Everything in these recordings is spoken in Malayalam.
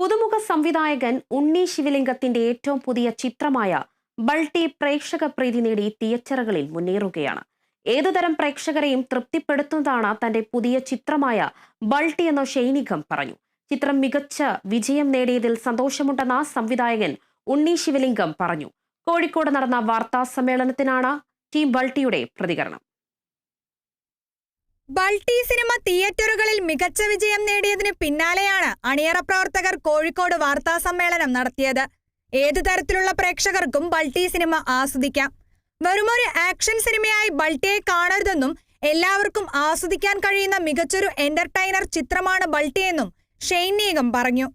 പുതുമുഖ സംവിധായകൻ ഉണ്ണി ശിവലിംഗത്തിന്റെ ഏറ്റവും പുതിയ ചിത്രമായ ബൾട്ടി പ്രേക്ഷക പ്രീതി നേടി തിയേറ്ററുകളിൽ മുന്നേറുകയാണ്. ഏതുതരം പ്രേക്ഷകരെയും തൃപ്തിപ്പെടുത്തുന്നതാണ് തന്റെ പുതിയ ചിത്രമായ ബൾട്ടി എന്ന ഷൈനികം പറഞ്ഞു. ചിത്രം മികച്ച വിജയം നേടിയതിൽ സന്തോഷമുണ്ടെന്ന സംവിധായകൻ ഉണ്ണി ശിവലിംഗം പറഞ്ഞു. കോഴിക്കോട് നടന്ന വാർത്താ സമ്മേളനത്തിനാണ് ടീം ബൾട്ടിയുടെ പ്രതികരണം. ബൾട്ടി സിനിമ തിയേറ്ററുകളിൽ മികച്ച വിജയം നേടിയതിന് പിന്നാലെയാണ് അണിയറ പ്രവർത്തകർ കോഴിക്കോട് വാർത്താ സമ്മേളനം നടത്തിയത്. ഏതു തരത്തിലുള്ള പ്രേക്ഷകർക്കും ബൾട്ടി സിനിമ ആസ്വദിക്കാം. വെറുമൊരു ആക്ഷൻ സിനിമയായി ബൾട്ടിയെ കാണരുതെന്നും എല്ലാവർക്കും ആസ്വദിക്കാൻ കഴിയുന്ന മികച്ചൊരു എന്റർടൈനർ ചിത്രമാണ് ബൾട്ടിയെന്നും ഷെയ്നീകം പറഞ്ഞു.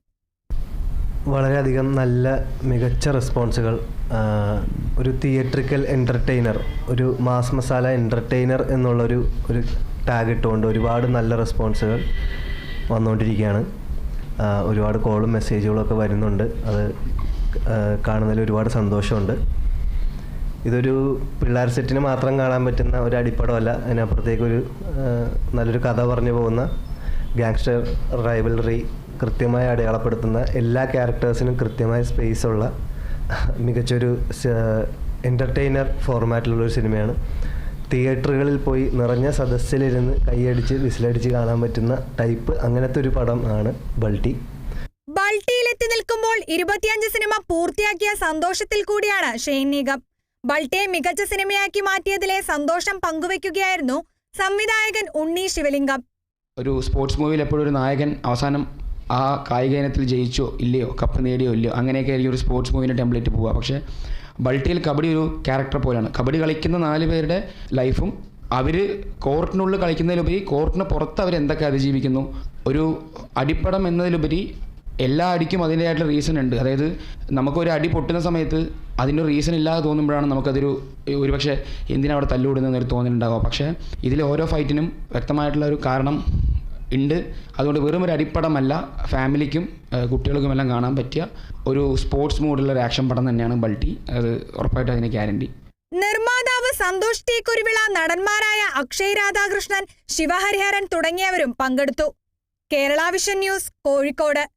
വളരെയധികം നല്ല മികച്ച റെസ്പോൺസുകൾ ഒരു തിയേറ്ററിക്കൽ എന്റർടൈനർ ഒരു മാസ് മസാല എന്റർടൈനർ എന്നുള്ളൊരു ഒരു ടാഗ് ഇട്ടുകൊണ്ട് ഒരുപാട് നല്ല റെസ്പോൺസുകൾ വന്നുകൊണ്ടിരിക്കുകയാണ്. ഒരുപാട് കോളും മെസ്സേജുകളൊക്കെ വരുന്നുണ്ട്. അത് കാണുന്നതിൽ ഒരുപാട് സന്തോഷമുണ്ട്. ഇതൊരു പിള്ളേർ സെറ്റിന് മാത്രം കാണാൻ പറ്റുന്ന ഒരു അടിപ്പടമല്ല. അതിനപ്പുറത്തേക്കൊരു നല്ലൊരു കഥ പറഞ്ഞു പോകുന്ന ഗാങ്സ്റ്റർ റൈവലറി കൃത്യമായി അടയാളപ്പെടുത്തുന്ന എല്ലാ ക്യാരക്ടേഴ്സിനും കൃത്യമായ സ്പേസ് ഉള്ള മികച്ചൊരു എന്റർടൈനർ ഫോർമാറ്റിലുള്ളൊരു സിനിമയാണ് തിയേറ്ററുകളിൽ പോയി നിറഞ്ഞ സദസ്സിലിരുന്ന് കൈയടിച്ച് വിസിലടിച്ച് കാണാൻ പറ്റുന്ന ടൈപ്പ് അങ്ങനത്തെ ഒരു പടം ആണ് ബൾട്ടി. ബൾട്ടിയിലെത്തി നിൽക്കുമ്പോൾ ഇരുപത്തിയഞ്ച് സിനിമ പൂർത്തിയാക്കിയ സന്തോഷത്തിൽ കൂടിയാണ് ഷെയ്ൻ നിഗം. ബൾട്ടിയെ മികച്ച സിനിമയാക്കി മാറ്റിയതിലെ സന്തോഷം പങ്കുവെക്കുകയായിരുന്നു സംവിധായകൻ ഉണ്ണി ശിവലിംഗം. ഒരു സ്പോർട്സ് മൂവിയിൽ എപ്പോഴും ഒരു നായകൻ അവസാനം ആ കായിക ഇനത്തിൽ ജയിച്ചോ ഇല്ലയോ കപ്പ് നേടിയോ ഇല്ലയോ അങ്ങനെയൊക്കെ ആയിരിക്കും ഒരു സ്പോർട്സ് മൂവിന്റെ ടെംപ്ലേറ്റ് പോവുക. പക്ഷേ ബൾട്ടിയിൽ കബഡി ഒരു ക്യാരക്ടർ പോലെയാണ്. കബഡി കളിക്കുന്ന നാല് പേരുടെ ലൈഫും അവർ കോർട്ടിനുള്ളിൽ കളിക്കുന്നതിലുപരി കോർട്ടിന് പുറത്ത് അവർ എന്തൊക്കെ അതിജീവിക്കുന്നു? ഒരു അടിപ്പടം എന്നതിലുപരി എല്ലാ അടിക്കും അതിന്റെതായിട്ടുള്ള റീസൺ ഉണ്ട്. അതായത് നമുക്കൊരു അടി പൊട്ടുന്ന സമയത്ത് അതിന്റെ റീസൺ ഇല്ലാതെ തോന്നുമ്പോഴാണ് നമുക്കതൊരു ഒരുപക്ഷെ എന്തിനാണ് അവിടെ തല്ലുകൂടുന്നതെന്നൊരു തോന്നലുണ്ടാവുക. പക്ഷേ ഇതിലെ ഓരോ ഫൈറ്റിനും വ്യക്തമായിട്ടുള്ള ഒരു കാരണം ഉണ്ട്. അതുകൊണ്ട് വെറും ഒരു അടിപ്പടമല്ല ഫാമിലിക്കും കുട്ടികൾക്കും എല്ലാം കാണാൻ പറ്റിയ ഒരു സ്പോർട്സ് മൂഡിലുള്ള ആക്ഷൻ പടം തന്നെയാണ് ബൾട്ടി. അത് ഉറപ്പായിട്ടും അതിന് ഗ്യാരണ്ടി. നിർമ്മാതാവ് സന്തോഷ് ടി കുരുവിള നടന്മാരായ അക്ഷയ് രാധാകൃഷ്ണൻ ശിവഹരിഹരൻ തുടങ്ങിയവരും പങ്കെടുത്തു. Kerala vision news Kozhikode.